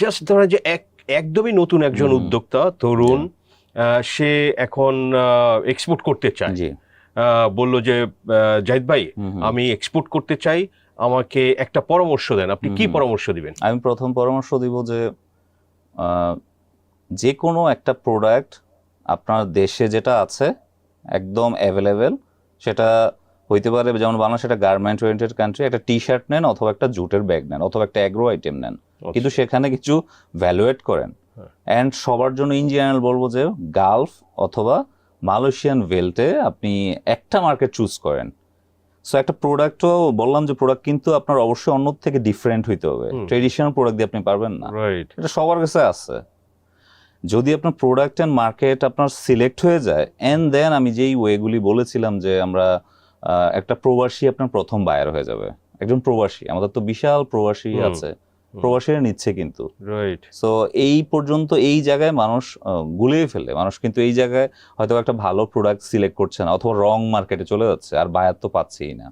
Just ধরেন যে এক একদমই নতুন একজন উদ্যোক্তা তরুণ সে এখন এক্সপোর্ট করতে চায়। বলল যে জাহিদ ভাই। আমি এক্সপোর্ট করতে চাই আমাকে একটা পরামর্শ দেন। আপনি কি পরামর্শ দিবেন? আমি প্রথম পরামর্শ দিব যে যে কোনো একটা প্রোডাক্ট আপনার দেশে যেটা আছে একদম অ্যাভেলেবেল সেটা হইতে পারে যেমন বাংলাদেশ একটা গার্মেন্ট ওরিয়েন্টেড কান্ট্রি একটা টি শার্ট নেন অথবা একটা জুটের ব্যাগ নেন অথবা একটা অ্যাগ্রো আইটেম নেন। কিন্তু সেখানে কিছু ভ্যালুয়েট করেন। অ্যান্ড সবার জন্য ইন জেনারেল বলব যে গালফ অথবা মালয়েশিয়ান ভেল্টে আপনি একটা মার্কেট চুজ করেন। সো একটা প্রোডাক্টও বললাম যে প্রোডাক্ট কিন্তু আপনার অবশ্যই অন্য থেকে ডিফারেন্ট হইতে হবে। ট্রেডিশনাল প্রোডাক্ট দিয়ে আপনি পারবেন না। এটা সবার কাছে আছে। যদি আপনার প্রোডাক্ট অ্যান্ড মার্কেট আপনার সিলেক্ট হয়ে যায় এন্ড দেন আমি যেই ওয়েগুলি বলেছিলাম যে আমরা একটা প্রবাসী আপনার প্রথম বায়ার হয়ে যাবে। একজন প্রবাসী আমাদের তো বিশাল প্রবাসী আছে। প্রবাসীরা নিচ্ছে কিন্তু। রাইট সো এই পর্যন্ত এই জায়গায় মানুষ গুলিয়ে ফেলে। মানুষ কিন্তু এই জায়গায় হয়তো একটা ভালো প্রোডাক্ট সিলেক্ট করছে না অথবা রং মার্কেটে চলে যাচ্ছে আর বায়ার তো পাচ্ছেই না।